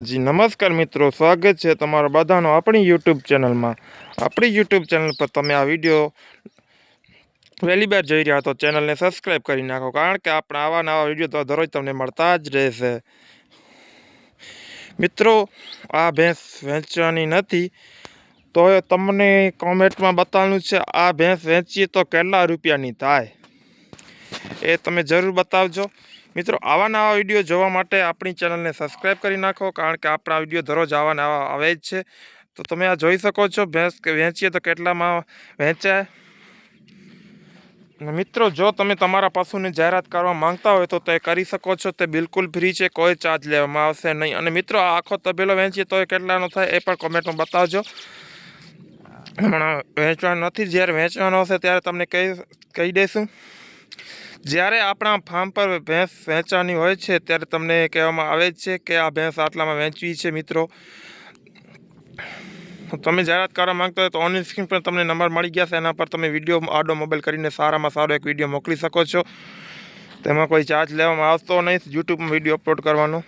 જી, નમસ્કાર મિત્રો, સ્વાગત છે તમારા બધાનો આપણી યુટ્યુબ ચેનલમાં. આપણી યુટ્યુબ ચેનલ પર તમે આ વીડિયો પહેલી વાર જોઈ રહ્યા તો ચેનલને સબસ્ક્રાઈબ કરી નાખો, કારણ કે આપણા આવા નવા વીડિયો તો દરરોજ તમને મળતા જ રહેશે. મિત્રો, આ ભેંસ વેચવાની નથી, તો તમને કોમેન્ટમાં બતાવવાનું છે, આ ભેંસ વેચીએ તો કેટલા રૂપિયાની થાય? એ તમે જરૂર બતાવજો. મિત્રો, આવા નવા વીડિયો જોવા માટે આપણી ચેનલને સબસ્ક્રાઈબ કરી નાખો, કારણ કે આપણા વીડિયો દરરોજ આવા આવે જ છે. તો તમે આ જોઈ શકો છો, ભેંસ કે વેચીએ તો કેટલામાં અને મિત્રો, જો તમે તમારા પશુની જાહેરાત કરવા માંગતા હોય તો તે કરી શકો છો, તે બિલકુલ ફ્રી છે, કોઈ ચાર્જ લેવામાં આવશે નહીં. અને મિત્રો આખો તબેલો વેચીએ તો એ કેટલાનો થાય એ પણ કોમેન્ટમાં બતાવજો. હમણાં વહેંચવાનો નથી, જ્યારે વેચવાનો હશે ત્યારે તમને કહી કહી દઈશું. જ્યારે આપણા ફાર્મ પર ભેંસ વેચવાની હોય છે, ત્યારે તમને કહેવામાં આવે છે કે આ ભેંસ આટલામાં વેચવી છે મિત્રો. તમે જાહેરાત કરવા માંગતા હોય તો ઓનલાઈન સ્ક્રીન પર તમને નંબર મળી ગયા છે, એના પર તમે વીડિયો આડો મોબાઈલ કરીને સારામાં સારો એક વીડિયો મોકલી શકો છો. તેમાં કોઈ ચાર્જ લેવામાં આવતો નહીં, યુટ્યુબમાં વીડિયો અપલોડ કરવાનો.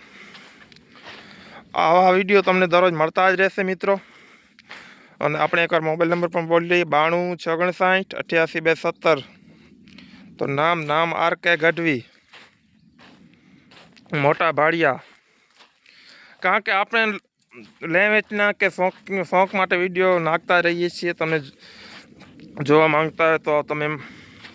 આવા વીડિયો તમને દરરોજ મળતા જ રહેશે મિત્રો. અને આપણે એકવાર મોબાઈલ નંબર પણ બોલી લઈએ, બાણું છ ઓગણસાઠ અઠ્યાસી, બે સત્તર. તો નામ નામ આર કે ગઢવી. મોટા ભાડિયા. કારણ કે આપણે લે વેચના કે શોખ શોખ માટે વીડિયો નાખતા રહીએ છીએ. તમે જોવા માંગતા હોય તો તમે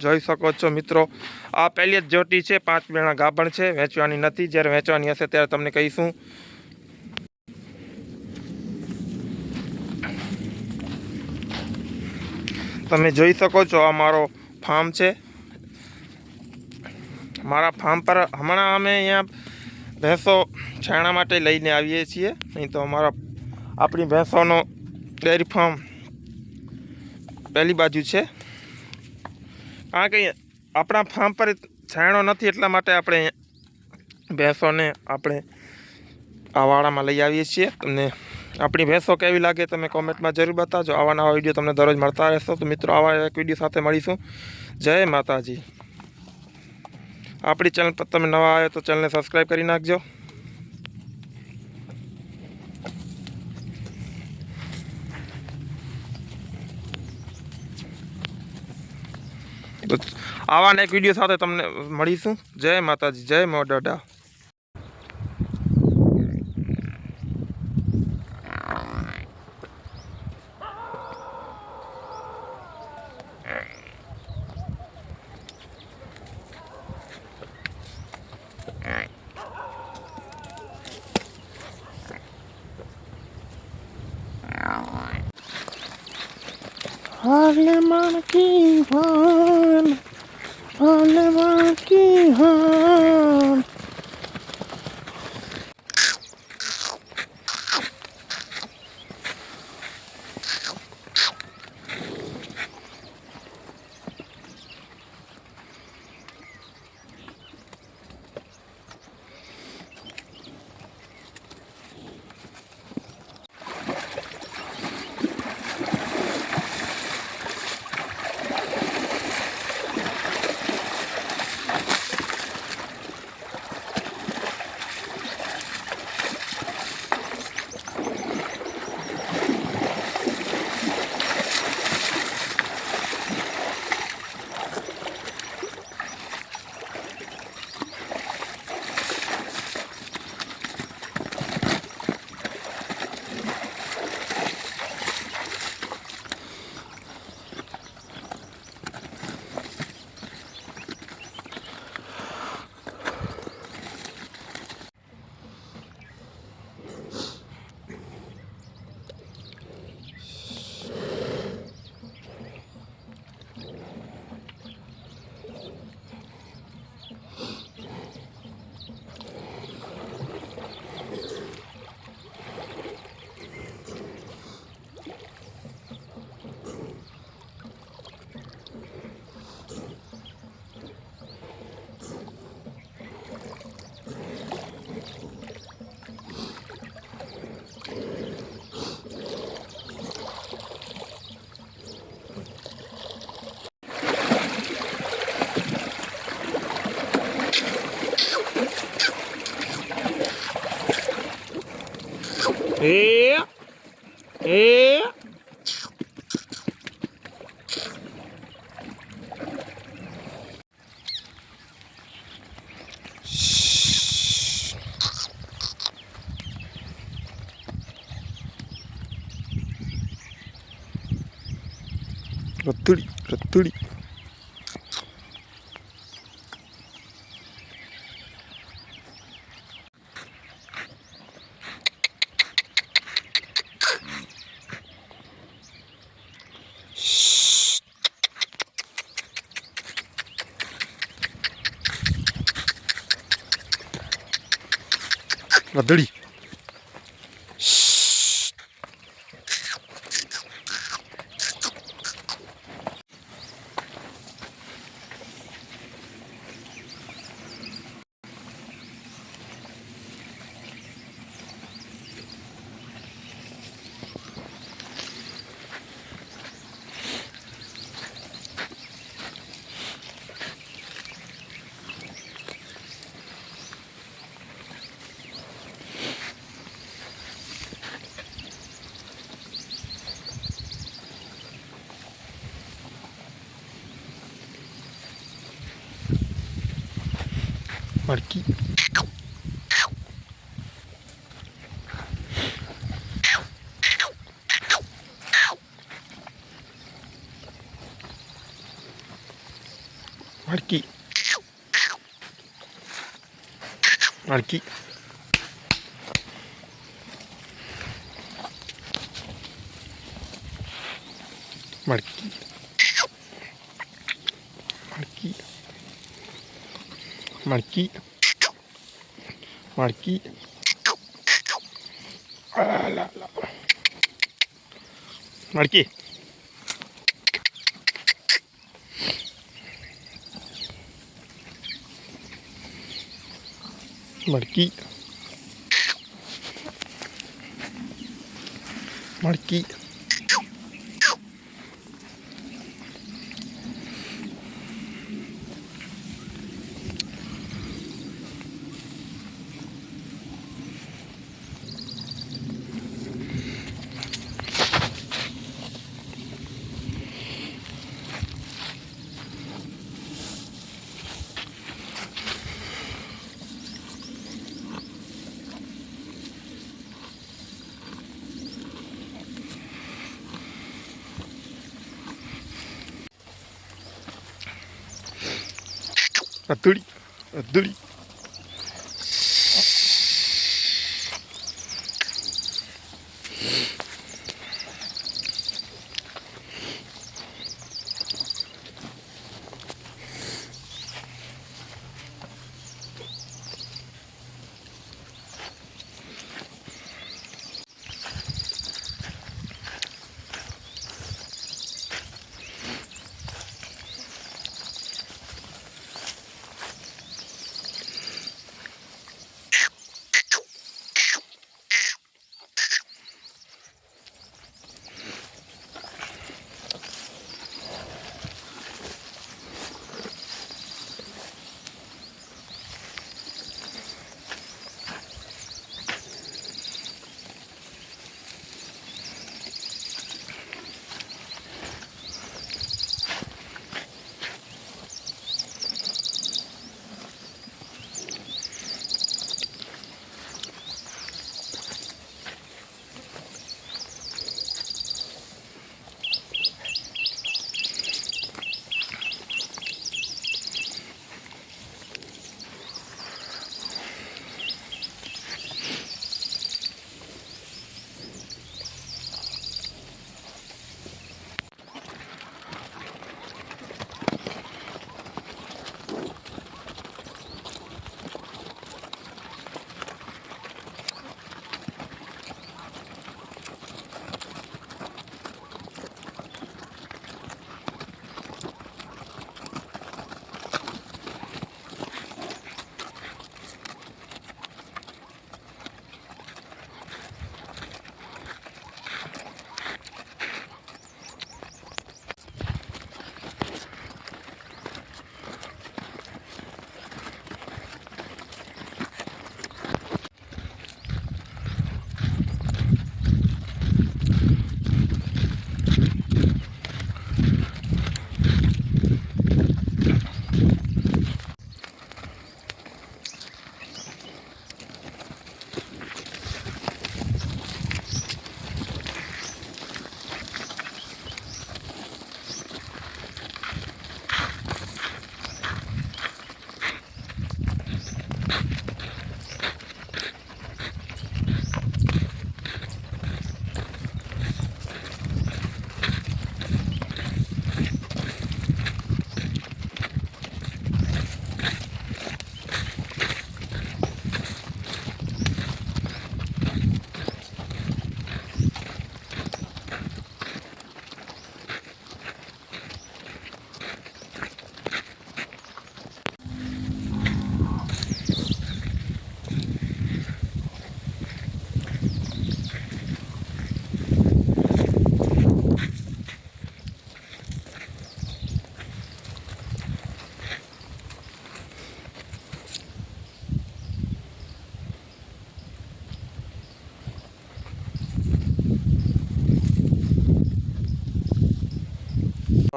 જોઈ શકો છો મિત્રો. આ પહેલી જ જોટી છે, પાંચ બેણા ગાભણ છે, વેચવાની નથી. જ્યારે વેચવાની હશે ત્યારે તમને કહીશું. તમે જોઈ શકો છો, આ મારો ફાર્મ છે. મારા ફાર્મ પર હમણાં અમે અહીંયા ભેંસો છાણા માટે લઈને આવીએ છીએ. નહીં તો અમારા આપણી ભેંસોનો ડેરી ફાર્મ પહેલી બાજુ છે. કારણ કે આપણા ફાર્મ પર છાણો નથી એટલા માટે આપણે ભેંસોને આપણે આ વાડામાં લઈ આવીએ છીએ. તમને આપણી ભેંસો કેવી લાગે તમે કોમેન્ટમાં જરૂર બતાવજો. આવા નવા વીડિયો તમને દરરોજ મળતા રહેશો. તો મિત્રો, આવા એક વીડિયો સાથે મળીશું. જય માતાજી. આપણી ચેનલ પર તમે નવા આવ્યો તો ચેનલને સબસ્ક્રાઈબ કરી નાખજો. તો આવા ને એક વીડિયો સાથે તમને મળીશું. જય માતાજી, જય મોડાડા ভাবলে মার কি ভান ভাবলে মার কি হান 那这里，这里。മടക്കി. മടക്കി. മടക്കി. മടക്കി. Marquí. Marquí. Ah, la, la. Marquí. Marquí. Marquí. à 2 litres. 2.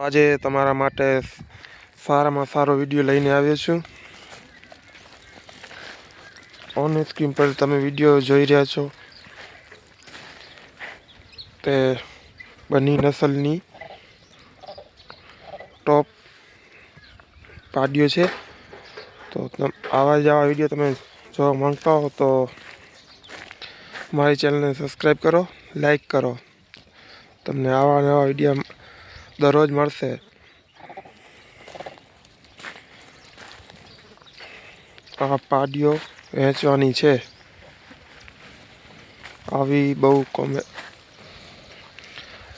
આજે તમારા માટે સારામાં સારો વીડિયો લઈને આવ્યો છું. ઓન સ્ક્રીન પર તમે વીડિયો જોઈ રહ્યા છો. તે બની નસલની ટોપ પાડ્યો છે. તો આવા જ આવા વીડિયો તમે જોવા માંગતા હો તો મારી ચેનલને સબસ્ક્રાઈબ કરો લાઈક કરો. તમને આવા નવા વીડિયો દરરોજ મળશે. આ પાડીઓ વહેંચવાની છે. આવી બહુ કોમે,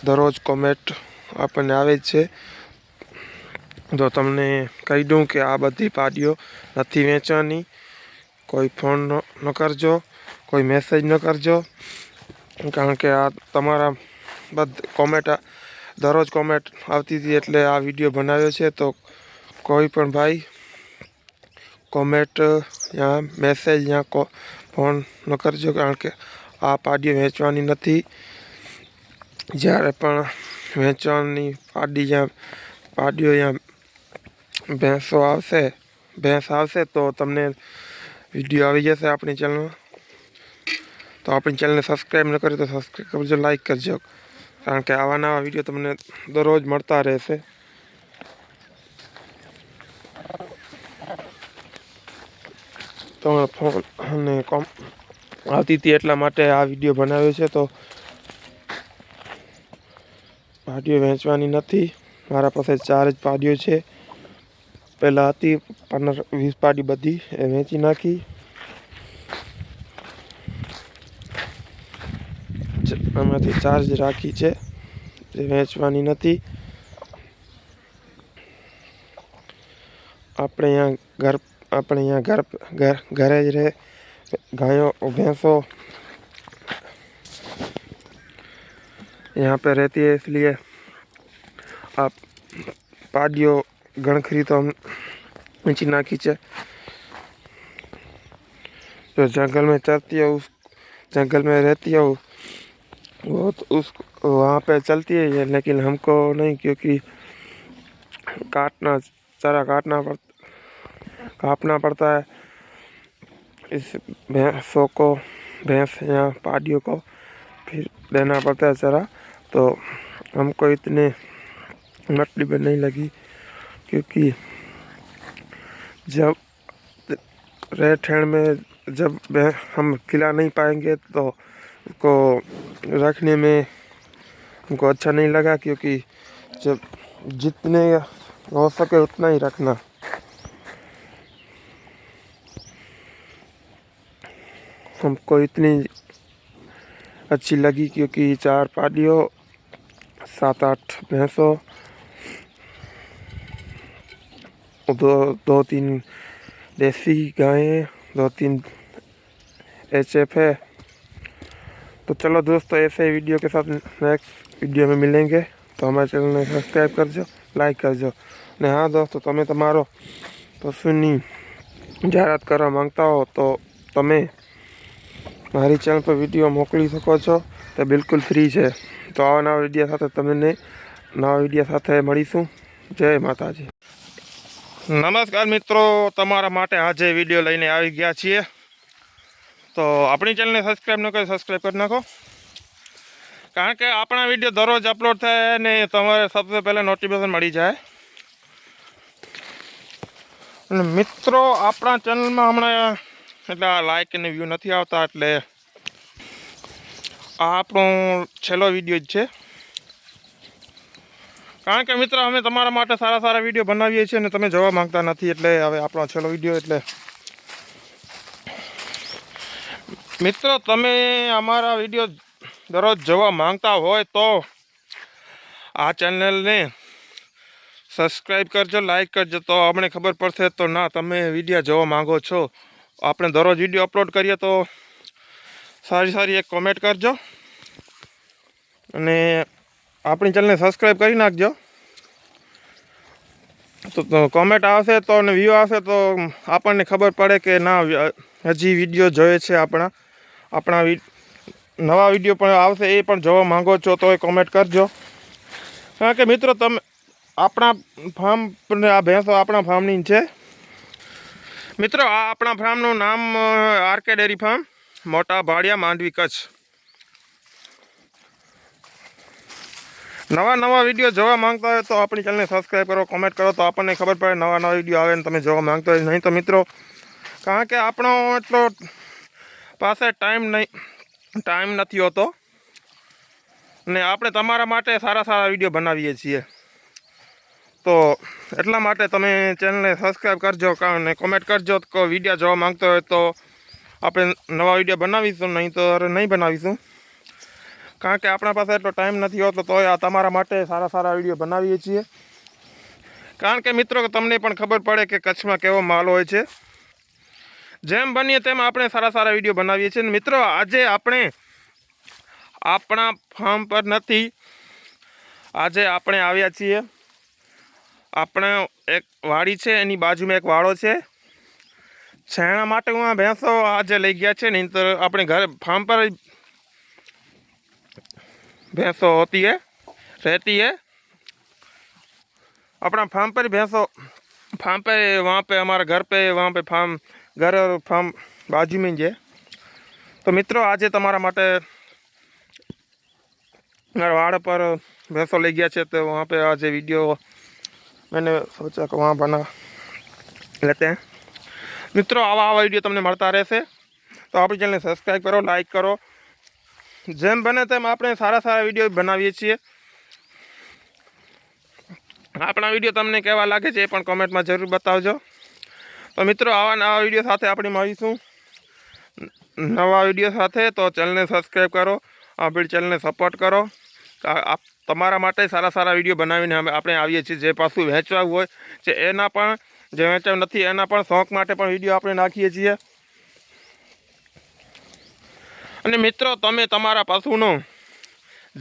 દરરોજ કોમેન્ટ આપણને આવે જ છે. તો તમને કહી દઉં કે આ બધી પાડીઓ નથી વેચવાની, કોઈ ફોન ન કરજો, કોઈ મેસેજ ન કરજો. કારણ કે આ તમારા બધ, કોમેન્ટ દરરોજ કોમેન્ટ આવતી હતી એટલે આ વીડિયો બનાવ્યો છે. તો કોઈ પણ ભાઈ કોમેન્ટ યા મેસેજ યા કો ફોન ન કરજો, કારણ કે આ પાડીઓ વેચવાની નથી. જ્યારે પણ વેચવાની પાડી જ્યાં પાડીઓ યા ભેંસો આવશે, ભેંસ આવશે તો તમને વીડિયો આવી જશે આપણી ચેનલમાં તો આપણી ચેનલને સબસ્ક્રાઈબ ન કરી તો સબસ્ક્રાઈબ કરજો લાઈક કરજો. કારણ કે આવા નવા વીડિયો તમને દરરોજ મળતા રહેશે. તમારો ફોન અને કોમ આવતી હતી એટલા માટે આ વીડિયો બનાવ્યો છે, તો પાડીઓ વેચવાની નથી. મારા પાસે ચાર જ પાડીઓ છે. પહેલાં હતી પંદર વીસ પાડી બધી, એ વેચી નાખી. આમાંથી ચાર જ રાખી છે જે વેચવાની નથી આપણે અહીંયા ઘર આપણે અહીંયા ઘર ઘર ઘરે જ રહે ગાયો भैंसों यहाँ पे रहती है इसलिए आप पाडियो गणखरी तो हम नीचे नाखी है जो जंगल में चलती है उस जंगल में रहती है वो तो उस वहाँ पे चलती है लेकिन हमको नहीं, क्योंकि काटना चारा काटना पड़, काटना पड़ता है। इस भैंसों को, भैंस या पाडियों को फिर देना पड़ता है चारा तो हमको इतने मछली में नहीं लगी, क्योंकि जब रेड हैंड में जब हम खिला नहीं पाएँगे तो उसको रखने में हमको अच्छा नहीं लगा क्योंकि जब जितने हो सके उतना ही रखना। हमको इतनी अच्छी लगी क्योंकि चार पालियों, सात आठ भैंसों, दो दो तीन देसी गायें, दो तीन एच एफ़ है। तो चलो दोस्तों ऐसे ही वीडियो के साथ नेक्स्ट वीडियो में मिलेंगे તો અમારા ચેનલને સબસ્ક્રાઈબ કરજો લાઈક કરજો ને હા દોસ્તો તમે તમારો પશુની જાહેરાત કરવા માંગતા હો તો તમે મારી ચેનલ પર વિડીયો મોકલી શકો છો તે બિલકુલ ફ્રી છે તો આવા નવા વિડીયો સાથે તમને નવા વિડીયો સાથે મળીશું જય માતાજી નમસ્કાર મિત્રો તમારા માટે આજે વિડીયો લઈને આવી ગયા છીએ તો આપણી ચેનલને સબસ્ક્રાઈબ ન કરી સબસ્ક્રાઈબ કરી નાખો. કારણ કે આપણા વીડિયો દરરોજ અપલોડ થાય ને તમારે સૌથી પહેલાં નોટિફિકેશન મળી જાય. અને મિત્રો, આપણા ચેનલમાં હમણાં એટલે લાઇક અને વ્યૂ નથી આવતા, એટલે આ આપણો છેલ્લો વીડિયો જ છે. કારણ કે મિત્ર, અમે તમારા માટે સારા સારા વીડિયો બનાવીએ છીએ અને તમે જોવા માંગતા નથી, એટલે હવે આપણો છેલ્લો વીડિયો એટલે મિત્રો, તમે અમારા વીડિયો દરરોજ જોવા માંગતા હોય તો આ ચેનલને સબસ્ક્રાઈબ કરજો લાઈક કરજો. તો અમને ખબર પડશે તો ના, તમે વીડિયો જોવા માંગો છો. આપણે દરરોજ વીડિયો અપલોડ કરીએ તો સારી સારી એક કોમેન્ટ કરજો. અને આપણી ચેનલને સબસ્ક્રાઈબ કરી નાખજો. તો કોમેન્ટ આવશે તો અને વ્યૂ આવશે તો આપણને ખબર પડે કે ના, હજી વીડિયો જોઈએ છે આપણા. આપણા નવા વીડિયો પણ આવશે એ પણ જોવા માંગો છો તો એ કોમેન્ટ કરજો. કારણ કે મિત્રો તમે આપણા ફાર્મ આ ભેંસો આપણા ફાર્મની છે. મિત્રો, આ આપણા ફાર્મનું નામ આરકે ડેરી ફાર્મ મોટા ભાડિયા માંડવી કચ્છ. નવા નવા વીડિયો જોવા માંગતા હોય તો આપણી ચેનલને સબસ્ક્રાઈબ કરો કોમેન્ટ કરો તો આપણને ખબર પડે નવા નવા વીડિયો આવે ને તમે જોવા માંગતા હોય. નહીં તો મિત્રો, કારણ કે આપણો એટલો પાસે ટાઈમ નહીં, ટાઈમ નથી હોતો. ને આપણે તમારા માટે સારા સારા વીડિયો બનાવીએ છીએ. તો એટલા માટે તમે ચેનલને સબસ્ક્રાઈબ કરજો અને કોમેન્ટ કરજો કે વીડિયો જોવા માગતો હોય તો આપણે નવા વીડિયો બનાવીશું, નહીં તો નહીં બનાવીશું. કારણ કે આપણા પાસે એટલો ટાઈમ નથી હોતો તો આ તમારા માટે સારા સારા વીડિયો બનાવીએ છીએ. કારણ કે મિત્રો, તમને પણ ખબર પડે કે કચ્છમાં કેવો માલ હોય છે. જેમ બનીએ તેમ આપણે સારા સારા વિડીયો બનાવીએ છીએ અને મિત્રો આજે આપણે આપણા ફાર્મ પર નથી આજે આપણે આવ્યા છીએ આપણે એક વાડી છે એની બાજુમાં એક વાડો છે છેણા માટે હું આ ભેંસો આજે લઈ ગયા છે નહીં તો આપણે ઘરે ફાર્મ પર જ भैंसो होती है रहती है अपना फार्म पर ही भैंसो फार्म पे वहाँ पे हमारा घर पे वहाँ पे फार्म ઘર ફાર્મ બાજુમાં છે. તો મિત્રો, આજે તમારા માટે વાડ પર ભેંસો લઈ ગયા છે. તો વहाँ पे आज વીડિયો मैंने सोचा કે वहाँ बना लेते મિત્રો, આવા આવા વીડિયો તમને મળતા રહેશે. તો આપણી ચેનલને સબસ્ક્રાઈબ કરો લાઇક કરો. જેમ બને તેમ આપણે સારા સારા વીડિયો બનાવીએ છીએ. આપણા વીડિયો તમને કેવા લાગે છે એ પણ કોમેન્ટમાં જરૂર બતાવજો. તો મિત્રો, આવા નવા વીડિયો સાથે આપણે મળીશું. નવા વીડિયો સાથે તો ચેનલને સબસ્ક્રાઈબ કરો, આપણી ચેનલને સપોર્ટ કરો. તમારા માટે સારા સારા વીડિયો બનાવીને અમે આપણે આવીએ છીએ. જે પાછું વહેંચવા હોય છે એના પણ, જે વહેંચાવ નથી, એના પણ શોખ માટે પણ વીડિયો આપણે નાખીએ છીએ. અને મિત્રો, તમે તમારા પશુનો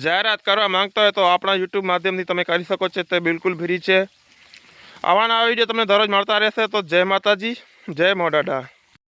જાહેરાત કરવા માંગતા હોય તો આપણા યુટ્યુબ માધ્યમથી તમે કરી શકો છો. તે બિલકુલ ફ્રી છે. આવા આવી વીડિયો તમને દરરોજ મળતા રહેશે. તો જય માતાજી જય મોડાડા